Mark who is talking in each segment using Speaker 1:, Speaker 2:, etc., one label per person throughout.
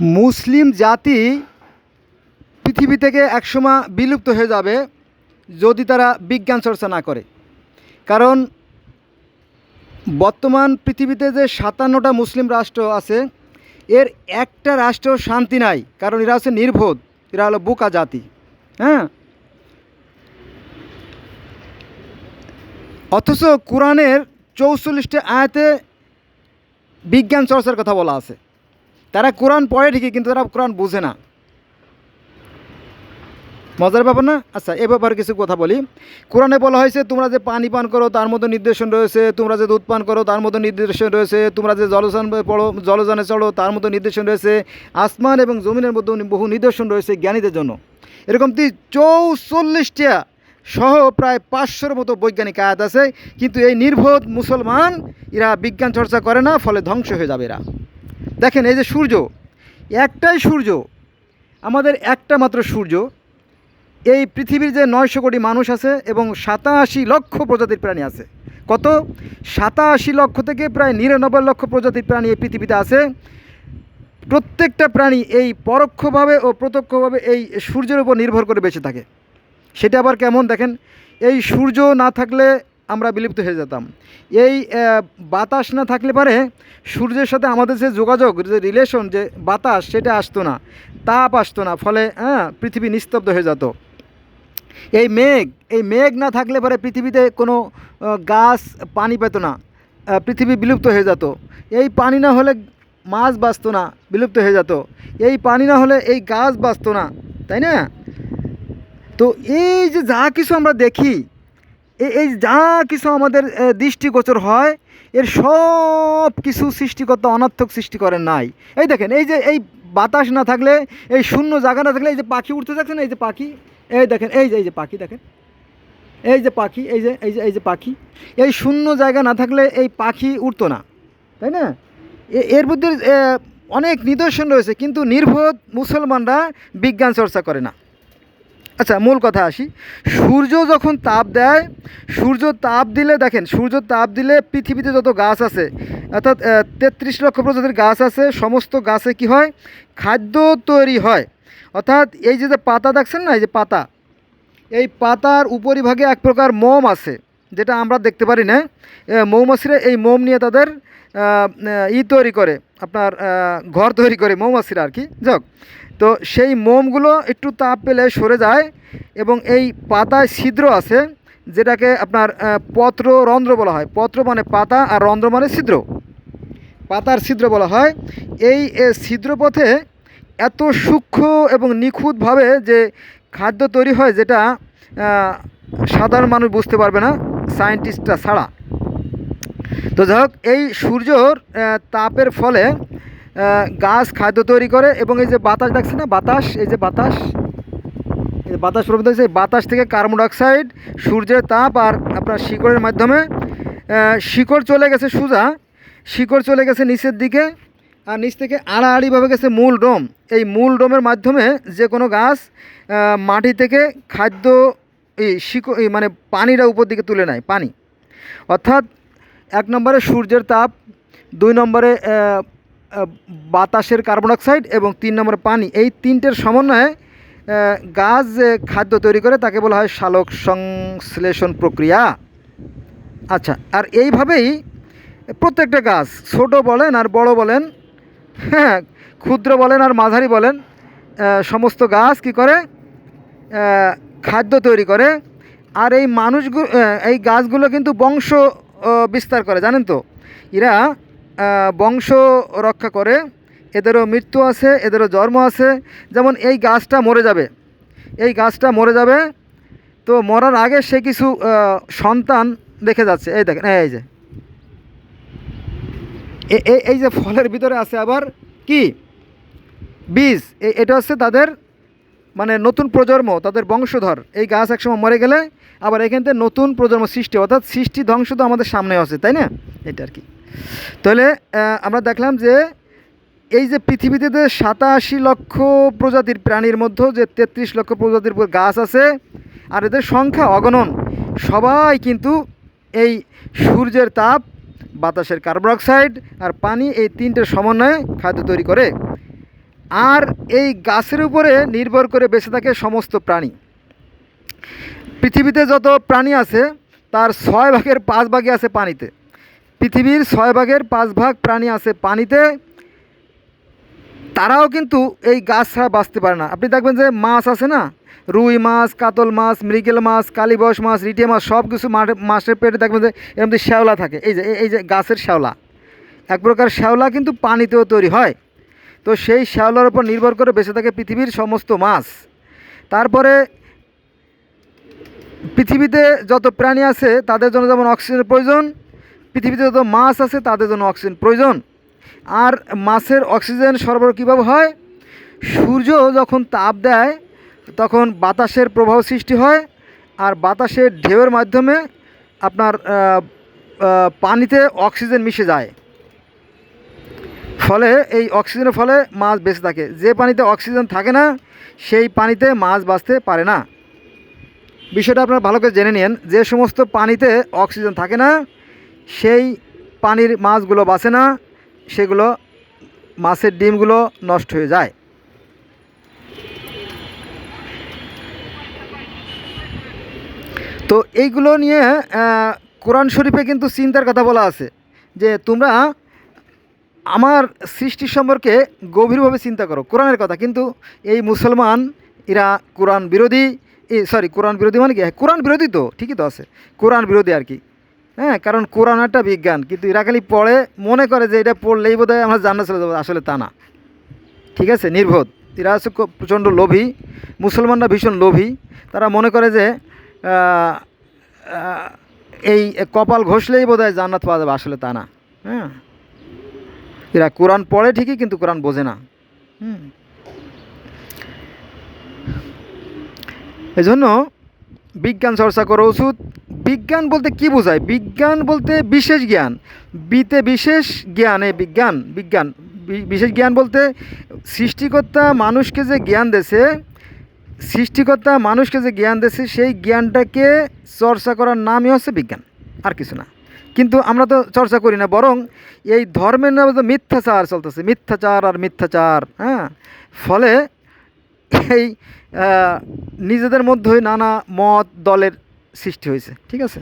Speaker 1: মুসলিম জাতি পৃথিবী থেকে একসময় বিলুপ্ত হয়ে যাবে যদি তারা বিজ্ঞান চর্চা না করে। কারণ বর্তমান পৃথিবীতে যে সাতান্নটা মুসলিম রাষ্ট্র আছে, এর একটা রাষ্ট্র শান্তি নাই, কারণ এরা হচ্ছে নির্বোধ, এরা হলো বোকা জাতি হ্যাঁ? অথচ কোরআনের চৌচল্লিশটি আয়াতে বিজ্ঞান চর্চার কথা বলা আছে। তারা কোরআন পড়ে ঠিকই, কিন্তু তারা কোরআন বুঝে না। মজার ব্যাপার না? আচ্ছা এ ব্যাপারে কিছু কথা বলি। কোরআনে বলা হয়েছে, তোমরা যে পানি পান করো, তার মধ্যে নির্দেশন রয়েছে। তোমরা যে দুধ পান করো, তার মধ্যে নির্দেশন রয়েছে। তোমরা যে জলযান পড়ো, জলযানে চড়ো, তার মধ্যে নির্দেশন রয়েছে। আসমান এবং জমিনের মধ্যে বহু নিদর্শন রয়েছে জ্ঞানীদের জন্য। এরকম তি চৌচল্লিশটা সহ প্রায় পাঁচশোর মতো বৈজ্ঞানিক আয়াত আছে। কিন্তু এই নির্বোধ মুসলমান, এরা বিজ্ঞান চর্চা করে না, ফলে ধ্বংস হয়ে যাবে এরা। দেখেন এই যে সূর্য, একটাই সূর্য, আমাদের একটা মাত্র সূর্য। এই পৃথিবীর যে নয়শো কোটি মানুষ আছে এবং সাতাশি লক্ষ প্রজাতির প্রাণী আছে। কত? সাতাশি লক্ষ থেকে প্রায় নিরানব্বই লক্ষ প্রজাতির প্রাণী এই পৃথিবীতে আছে। প্রত্যেকটা প্রাণী এই পরোক্ষভাবে ও প্রত্যক্ষভাবে এই সূর্যের উপর নির্ভর করে বেঁচে থাকে। সেটা আবার কেমন? দেখেন, এই সূর্য না থাকলে আমরা বিলুপ্ত হয়ে যেতাম। এই বাতাস না থাকলে পারে সূর্যের সাথে আমাদের যে যোগাযোগ, যে রিলেশন যে বাতাস, সেটা আসতো না। তাপ আসতো না, ফলে হ্যাঁ পৃথিবী নিস্তব্ধ হয়ে যেত। এই মেঘ এই মেঘ না থাকলে পরে পৃথিবীতে কোনো গাছ, পানি পেত না। পৃথিবী বিলুপ্ত হয়ে যেত। এই পানি না হলে মাছ বাঁচতো না, বিলুপ্ত হয়ে যেত। এই পানি না হলে এই গাছ বাঁচতো না, তাই না? তো এই যে যা কিছু আমরা দেখি এই যা কিছু আমাদের দৃষ্টিগোচর হয়, এর সব কিছু সৃষ্টিকর্তা অনার্থক সৃষ্টি করেন নাই। এই দেখেন, এই যে এই বাতাস না থাকলে, এই শূন্য জায়গা না থাকলে এই যে পাখি উঠতে থাকছে না, এই যে পাখি, এই দেখেন, এই যে এই যে পাখি দেখেন, এই যে পাখি, এই যে এই যে এই যে পাখি, এই শূন্য জায়গা না থাকলে এই পাখি উঠতো না, তাই না? এর মধ্যে অনেক নিদর্শন রয়েছে, কিন্তু নির্বোধ মুসলমানরা বিজ্ঞান চর্চা করে না। আচ্ছা মূল কথা আসি। সূর্য যখন তাপ দেয়, সূর্য তাপ দিলে দেখেন, সূর্য তাপ দিলে পৃথিবীতে যত গাছ আছে, অর্থাৎ তেত্রিশ লক্ষ প্রজাতির গাছ আছে, সমস্ত গাছে কি হয়? খাদ্য তৈরি হয়। অর্থাৎ, এই যে যে পাতা দেখছেন না, এই যে পাতা, এই পাতার উপরিভাগে এক প্রকার মোম আছে, যেটা আমরা দেখতে পারি না। মৌমাছিরা এই মোম নিয়ে তাদের ই তৈরি করে, আপনার ঘর তৈরি করে, মৌমাছিরা আর কি। যাক তো সেই মোমগুলো একটু তাপ পেলে সরে যায় এবং এই পাতায় ছিদ্র আছে, যেটাকে আপনার পত্র রন্ধ্র বলা হয়। পত্র মানে পাতা আর রন্ধ্র মানে ছিদ্র। পাতার ছিদ্র বলা হয়। এই ছিদ্রপথে এত সূক্ষ্ম এবং নিখুঁতভাবে যে খাদ্য তৈরি হয়, যেটা সাধারণ মানুষ বুঝতে পারবে না সায়েন্টিস্টরা ছাড়া। তো যাই এই সূর্যর তাপের ফলে গাছ খাদ্য তৈরি করে এবং এই যে বাতাস দেখছে না? বাতাস, এই যে বাতাস বাতাস প্রবাহিত হচ্ছে বাতাস থেকে কার্বন ডাইঅক্সাইড, সূর্যের তাপ আর আপনার শিকড়ের মাধ্যমে শিকড় চলে গেছে সোজা, শিকড় চলে গেছে নিচের দিকে, আর নিচ থেকে আড়াআড়িভাবে গেছে মূল ডোম। এই মূল ডোমের মাধ্যমে যে কোনো গাছ মাটি থেকে খাদ্য, এই শিকড় মানে পানিটা উপর দিকে তুলে নেয়, পানি। অর্থাৎ এক নম্বরে সূর্যের তাপ, দুই নম্বরে বাতাসের কার্বন ডাইঅক্সাইড এবং তিন নম্বরে পানি। এই তিনটের সমন্বয়ে গাছ যে খাদ্য তৈরি করে তাকে বলা হয় সালোক সংশ্লেষণ প্রক্রিয়া। আচ্ছা আর এইভাবেই প্রত্যেকটা গাছ, ছোট বলেন আর বড় বলেন হ্যাঁ ক্ষুদ্র বলেন আর মাঝারি বলেন সমস্ত গাছ কি করে? খাদ্য তৈরি করে। আর এই মানুষগুলো এই গাছগুলো কিন্তু বংশ বিস্তার করে, জানেন তো? এরা বংশ রক্ষা করে। এদেরও মৃত্যু আছে, এদেরও জন্ম আছে। যেমন এই গাছটা মরে যাবে। এই গাছটা মরে যাবে। তো মরার আগে সে কিছু সন্তান দেখে যাচ্ছে। এই দেখেন, এই যে। এই যে ফলের ভিতরে আছে আবার কি? বীজ। এটা হচ্ছে তাদের মানে নতুন প্রজন্ম, তাদের বংশধর। এই গাছ একসময় মরে গেলে আবার এখান থেকে নতুন প্রজন্ম সৃষ্টি, অর্থাৎ সৃষ্টি ধ্বংস তো আমাদের সামনে আছে, তাই না? এটা আর কি। তাহলে আমরা দেখলাম যে এই যে পৃথিবীতে যে সাতাশি লক্ষ প্রজাতির প্রাণীর মধ্যে যে তেত্রিশ লক্ষ প্রজাতির গাছ আছে আর এদের সংখ্যা অগণন, সবাই কিন্তু এই সূর্যের তাপ, বাতাসের কার্বন ডাইঅক্সাইড আর পানি এই তিনটের সমন্বয়ে খাদ্য তৈরি করে। আর এই গাছের উপরে নির্ভর করে বেঁচে থাকে সমস্ত প্রাণী। পৃথিবীতে যত প্রাণী আছে, তার ছয় ভাগের পাঁচ ভাগে আছে পানিতে। পৃথিবীর ছয় ভাগের পাঁচ ভাগ প্রাণী আছে পানিতে। তারাও কিন্তু এই গাছ ছাড়া বাঁচতে পারে না। আপনি দেখবেন যে মাছ আছে না? রুই মাছ, কাতল মাছ, মৃগেল মাছ, কালীবস মাছ, রিটে মাছ সব কিছু মাছের পেটে দেখবেন যে এর মধ্যে শ্যাওলা থাকে। এই যে এই যে গাছের শ্যাওলা। এক প্রকার শ্যাওলা কিন্তু পানিতেও তৈরি হয়। তো সেই শ্যাওলার উপর নির্ভর করে বেঁচে থাকে পৃথিবীর সমস্ত মাছ। তারপরে পৃথিবীতে যত প্রাণী আছে, তাদের জন্য যেমন অক্সিজেনের প্রয়োজন পৃথিবীতে যত মাছ আছে, তাদের জন্য অক্সিজেন প্রয়োজন। আর মাছের অক্সিজেন সরবরাহ কীভাবে হয়? সূর্য যখন তাপ দেয়, তখন বাতাসের প্রভাব সৃষ্টি হয়, আর বাতাসের ঢেউয়ের মাধ্যমে আপনার পানিতে অক্সিজেন মিশে যায়। ফলে এই অক্সিজেনের ফলে মাছ বেঁচে থাকে। যে পানিতে অক্সিজেন থাকে না, সেই পানিতে মাছ বাঁচতে পারে না। বিষয়টা আপনারা ভালো করে জেনে নিন যে সমস্ত পানিতে অক্সিজেন থাকে না সেই পানির মাছগুলো বাঁচে না সেগুলো মাছের ডিমগুলো নষ্ট হয়ে যায়। তো এইগুলো নিয়ে কোরআন শরীফে কিন্তু চিন্তার কথা বলা আছে যে তোমরা আমার সৃষ্টি সম্পর্কে গভীরভাবে চিন্তা করো কোরআনের কথা। কিন্তু এই মুসলমান এরা কোরআন বিরোধী সরি কোরআন বিরোধী মানে কি? হ্যাঁ, কোরআন বিরোধী তো ঠিকই তো আছে। কোরআন বিরোধী আর কি। হ্যাঁ কারণ কোরআন একটা বিজ্ঞান, কিন্তু এরা খালি পড়ে, মনে করে যে এটা পড়লেই বোধহয় আমরা জান্নাত চলে যাব, আসলে তা না। ঠিক আছে? নির্বোধ। এরা হচ্ছে প্রচণ্ড লোভী, মুসলমানরা ভীষণ লোভী। তারা মনে করে যে এই কপাল ঘষলেই বোধ হয় জান্নাত পাওয়া যাবে, আসলে তা না। হ্যাঁ? এরা কোরআন পড়ে ঠিকই, কিন্তু কোরআন বোঝে না। হুম। এজন্য বিজ্ঞান চর্চা করা উচিত বিজ্ঞান বলতে কি বোঝায়? বিজ্ঞান বলতে বিশেষ জ্ঞান। বিতে বিশেষ জ্ঞানে বিজ্ঞান বিজ্ঞান বিশেষ জ্ঞান বলতে সৃষ্টিকর্তা মানুষকে যে জ্ঞান দেছে, সৃষ্টিকর্তা মানুষকে যে জ্ঞান দেছে, সেই জ্ঞানটাকে চর্চা করার নামই হচ্ছে বিজ্ঞান, আর কিছু না। কিন্তু আমরা তো চর্চা করি না, বরং এই ধর্মের নামে তো মিথ্যাচার চলতেছে, মিথ্যাচার আর মিথ্যাচার হ্যাঁ? ফলে এই নিজেদের মধ্যেই নানা মত, দলের সৃষ্টি হয়েছে, ঠিক আছে?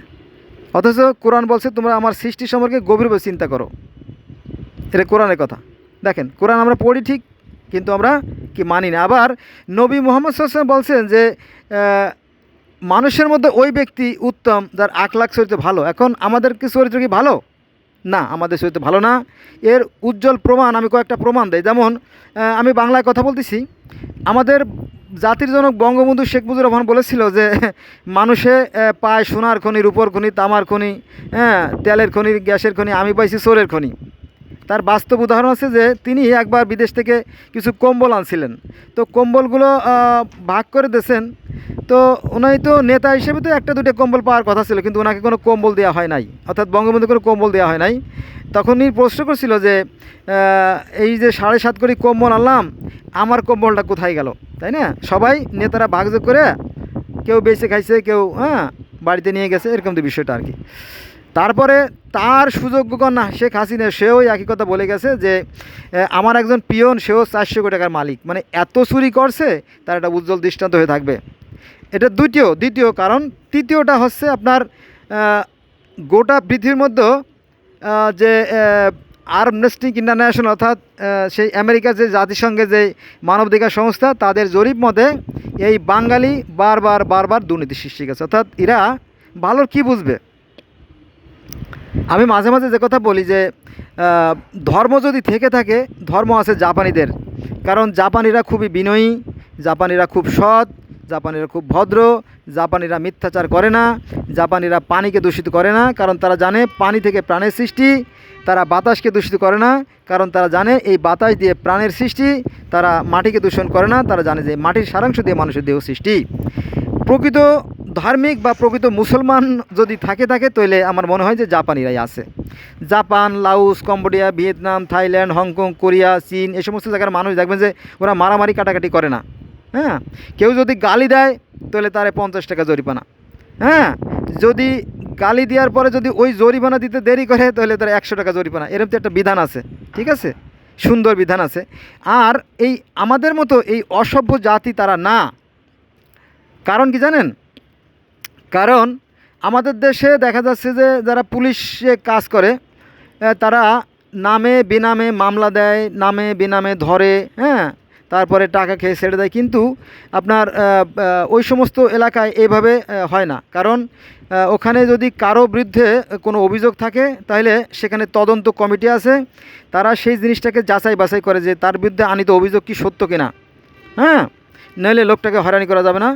Speaker 1: অথচ কোরআন বলছে, তোমরা আমার সৃষ্টি সম্পর্কে গভীরভাবে চিন্তা করো। এটা কোরআনের কথা। দেখেন, কোরআন আমরা পড়ি ঠিক, কিন্তু আমরা কি মানি না। আবার নবী মোহাম্মদ সাল্লাম বলছেন যে মানুষের মধ্যে ওই ব্যক্তি উত্তম যার আখলাখ চরিত্র ভালো। এখন আমাদের কি চরিত্র কি ভালো? না, আমাদের চরিত্র ভালো না। এর উজ্জ্বল প্রমাণ আমি কয়েকটা প্রমাণ দেয় যেমন আমি বাংলায় কথা বলতেছি। আমাদের জাতির জনক বঙ্গবন্ধু শেখ মুজিবুর রহমান বলেছিল যে, মানুষে পায় সোনার খনি, রূপর খনি, তামার খনি হ্যাঁ তেলের খনি, গ্যাসের খনি, আমি পাইছি চোরের খনি। তার বাস্তব উদাহরণ আছে যে, তিনি একবার বিদেশ থেকে কিছু কম্বল আনছিলেন। তো কম্বলগুলো ভাগ করে দিয়েছেন তো উনি তো নেতা হিসেবে তো একটা দুটো কম্বল পাওয়ার কথা ছিল, কিন্তু ওনাকে কোনো কম্বল দেওয়া হয় নাই। অর্থাৎ বঙ্গবন্ধু কোনো কম্বল দেওয়া হয় নাই। তখন উনি প্রশ্ন করছিল যে এই যে সাড়ে সাত কোটি কম্বল আনলাম, আমার কম্বলটা কোথায় গেল? তাই না? সবাই নেতারা ভাগযোগ করে কেউ বেঁচে খাইছে, কেউ হ্যাঁ বাড়িতে নিয়ে গেছে, এরকম তো বিষয়টা আর কি। তারপরে তার সুযোগ্য কন্যা শেখ হাসিনা, সেও একই কথা বলে গেছে যে আমার একজন পিয়ন, সেও চারশো কোটি টাকার মালিক। মানে এত চুরি করছে, তার একটা উজ্জ্বল দৃষ্টান্ত হয়ে থাকবে। এটা দ্বিতীয় দ্বিতীয় কারণ তৃতীয়টা হচ্ছে আপনার গোটা পৃথিবীর মধ্যে যে আর্মনেস্টিক ইন্টারন্যাশনাল অর্থাৎ সেই আমেরিকার যে জাতিসংঘের যে মানবাধিকার সংস্থা, তাদের জরিপ মতে এই বাঙালি বারবার বারবার দুর্নীতি সৃষ্টি গেছে অর্থাৎ এরা ভালোর কী বুঝবে? আমি মাঝে মাঝে যে কথা বলি যে ধর্ম যদি থেকে থাকে, ধর্ম আছে জাপানিদের। কারণ জাপানিরা খুবই বিনয়ী, জাপানিরা খুব সৎ জাপানিরা খুব ভদ্র, জাপানিরা মিথ্যাচার করে না, জাপানিরা পানিকে দূষিত করে না, কারণ তারা জানে পানি থেকে প্রাণের সৃষ্টি, তারা বাতাসকে দূষিত করে না, কারণ তারা জানে এই বাতাস দিয়ে প্রাণের সৃষ্টি, তারা মাটিকে দূষণ করে না, তারা জানে যে মাটির সারাংশ দিয়ে মানুষের দেহ সৃষ্টি। প্রকৃত ধার্মিক বা প্রকৃত মুসলমান যদি থাকে থাকে, তাহলে আমার মনে হয় যে জাপানিরাই আছে। Japan, Laos, Cambodia, Vietnam, Thailand, Hong Kong, Korea, চীন এই সমস্ত জায়গার মানুষ দেখবেন যে ওরা মারামারি, কাটাকাটি করে না। হ্যাঁ? কেউ যদি গালি দেয়, তাহলে তারে পঞ্চাশ টাকা জরিমানা। হ্যাঁ? যদি গালি দেওয়ার পরে যদি ওই জরিমানা দিতে দেরি করে, তাহলে তার একশো টাকা জরিমানা। এরকম তো একটা বিধান আছে, ঠিক আছে? সুন্দর বিধান আছে। আর এই আমাদের মতো এই অসভ্য জাতি তারা না। কারণ কি জানেন? কারণ আমাদের দেশে দেখা যাচ্ছে যে, যারা পুলিশে কাজ করে তারা নামে বেনামে মামলা দেয়, নামে বেনামে ধরে হ্যাঁ? তারপরে টাকা খেয়ে ছেড়ে দেয়। কিন্তু আপনার ওই সমস্ত এলাকায় এভাবে হয় না। কারণ ওখানে যদি কারও বিরুদ্ধে কোনো অভিযোগ থাকে তাহলে সেখানে তদন্ত কমিটি আছে। তারা সেই জিনিসটাকে যাচাই বাছাই করে যে তার বিরুদ্ধে আনিত অভিযোগ কি সত্য কিনা। হ্যাঁ? নইলে লোকটাকে হয়রানি করা যাবে না।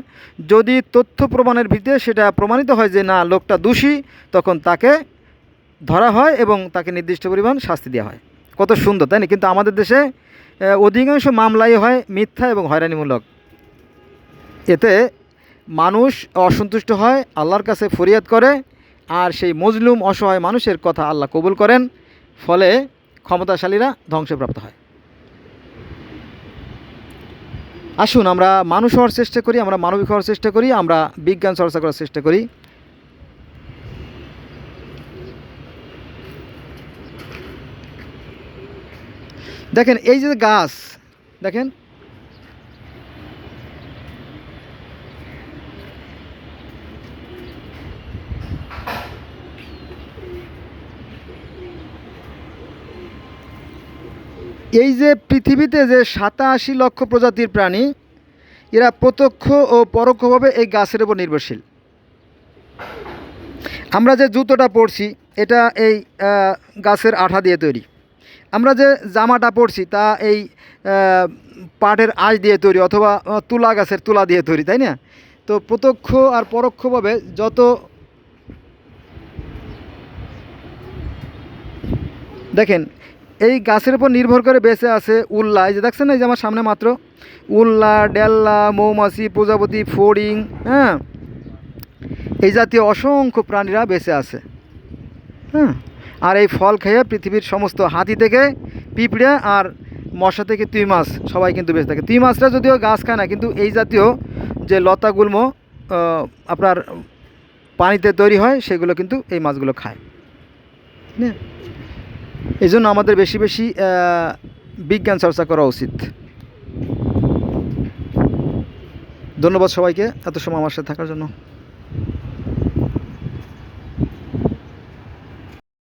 Speaker 1: যদি তথ্য প্রমাণের ভিত্তিতে সেটা প্রমাণিত হয় যে না, লোকটা দোষী, তখন তাকে ধরা হয় এবং তাকে নির্দিষ্ট পরিমাণ শাস্তি দেওয়া হয়। কত সুন্দর, তাই না? কিন্তু আমাদের দেশে অধিকাংশ মামলাই হয় মিথ্যা এবং হয়রানিমূলক। এতে মানুষ অসন্তুষ্ট হয়, আল্লাহর কাছে ফরিয়াদ করে, আর সেই মজলুম অসহায় মানুষের কথা আল্লাহ কবুল করেন, ফলে ক্ষমতাশালীরা ধ্বংসপ্রাপ্ত হয়। আসুন আমরা মানুষ হওয়ার চেষ্টা করি, আমরা মানবিক হওয়ার চেষ্টা করি, আমরা বিজ্ঞান চর্চা করার চেষ্টা করি। দেখেন, এই যে গাছ, দেখেন। এই যে পৃথিবীতে যে সাতাশি লক্ষ প্রজাতির প্রাণী, এরা প্রত্যক্ষ ও পরোক্ষভাবে এই গাছের উপর নির্ভরশীল। আমরা যে জুতোটা পরছি, এটা এই গাছের আঠা দিয়ে তৈরি। আমরা যে জামাটা পরছি, তা এই পাটের আঁশ দিয়ে তৈরি অথবা তুলা গাছের তুলা দিয়ে তৈরি, তাই না? তো প্রত্যক্ষ আর পরোক্ষভাবে যত দেখেন, এই গাছের উপর নির্ভর করে বেঁচে আছে উল্লা। এই যে দেখছেন এই যে আমার সামনে মাত্র উল্লা, ডেল্লা, মৌমাছি, প্রজাপতি, ফড়িং হ্যাঁ? এই জাতীয় অসংখ্য প্রাণীরা বেঁচে আছে হ্যাঁ? আর এই ফল খেয়ে পৃথিবীর সমস্ত হাতি থেকে পিঁপড়ে আর মশা থেকে তুই মাছ সবাই কিন্তু বেঁচে থাকে। তুই মাছটা যদিও গাছ খায় না কিন্তু এই জাতীয় যে লতাগুল্ম আহ, আপনার পানিতে তৈরি হয় সেগুলো কিন্তু এই মাছগুলো খায়। হ্যাঁ? এই জন্য আমাদের বেশি বেশি বিজ্ঞান চর্চা করা উচিত। ধন্যবাদ সবাইকে এত সময় আমার সাথে থাকার জন্য।